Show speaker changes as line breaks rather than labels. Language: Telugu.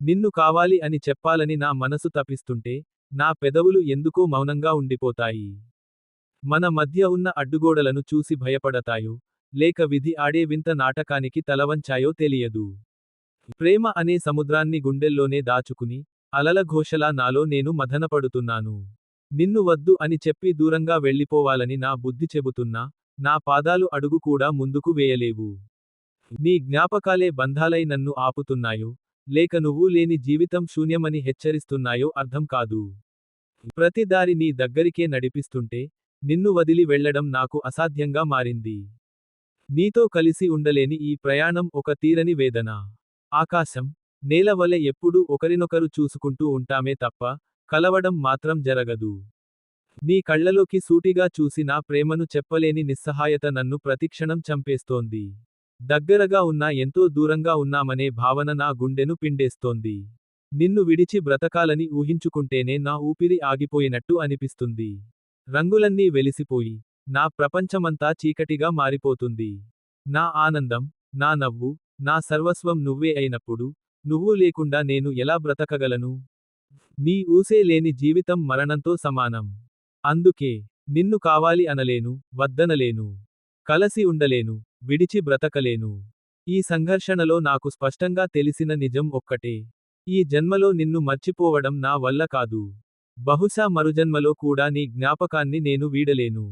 నిన్ను కావాలి అని చెప్పాలని నా మనసు తపిస్తుంటే, నా పెదవులు ఎందుకో మౌనంగా ఉండిపోతాయి. మన మధ్య ఉన్న అడ్డుగోడలను చూసి భయపడతాయో, లేక విధి ఆడే వింత నాటకానికి తలవంచాయో తెలియదు. ప్రేమ అనే సముద్రాన్ని గుండెల్లోనే దాచుకుని, అలల ఘోషలా నాలో నేను మథనపడుతున్నాను. నిన్ను వద్దు అని చెప్పి దూరంగా వెళ్ళిపోవాలని నా బుద్ధి చెబుతున్నా, నా పాదాలు అడుగు కూడా ముందుకు వేయలేవు. నీ జ్ఞాపకాలే బంధాలై నన్ను ఆపుతున్నాయో, లేక నువ్వు లేని జీవితం శూన్యమని హెచ్చరిస్తున్నాయో అర్థం కాదు. ప్రతిదారి నీ దగ్గరికే నడిపిస్తుంటే, నిన్ను వదిలి వెళ్ళడం నాకు అసాధ్యంగా మారింది. నీతో కలిసి ఉండలేని ఈ ప్రయాణం ఒక తీరని వేదన. ఆకాశం, నేల వలె ఎప్పుడూ ఒకరినొకరు చూసుకుంటూ ఉంటామే తప్ప, కలవడం మాత్రం జరగదు. నీ కళ్ళలోకి సూటిగా చూసి నా ప్రేమను చెప్పలేని నిస్సహాయత నన్ను ప్రతిక్షణం చంపేస్తోంది. దగ్గరగా ఉన్నా ఎంతో దూరంగా ఉన్నామనే భావన నా గుండెను పిండేస్తోంది. నిన్ను విడిచి బ్రతకాలని ఊహించుకుంటేనే నా ఊపిరి ఆగిపోయినట్టు అనిపిస్తుంది. రంగులన్నీ వెలిసిపోయి, నా ప్రపంచమంతా చీకటిగా మారిపోతుంది. నా ఆనందం, నా నవ్వు, నా సర్వస్వం నువ్వే అయినప్పుడు, నువ్వు లేకుండా నేను ఎలా బ్రతకగలను? నీ ఊసే లేని జీవితం మరణంతో సమానం. అందుకే, నిన్ను కావాలి అనలేను, వద్దనలేను. కలసి ఉండలేను, విడిచి బ్రతకలేను. ఈ సంఘర్షణలో నాకు స్పష్టంగా తెలిసిన నిజం ఒక్కటే. ఈ జన్మలో నిన్ను మర్చిపోవడం నా వల్ల కాదు. బహుశా మరుజన్మలో కూడా నీ జ్ఞాపకాన్ని నేను వీడలేను.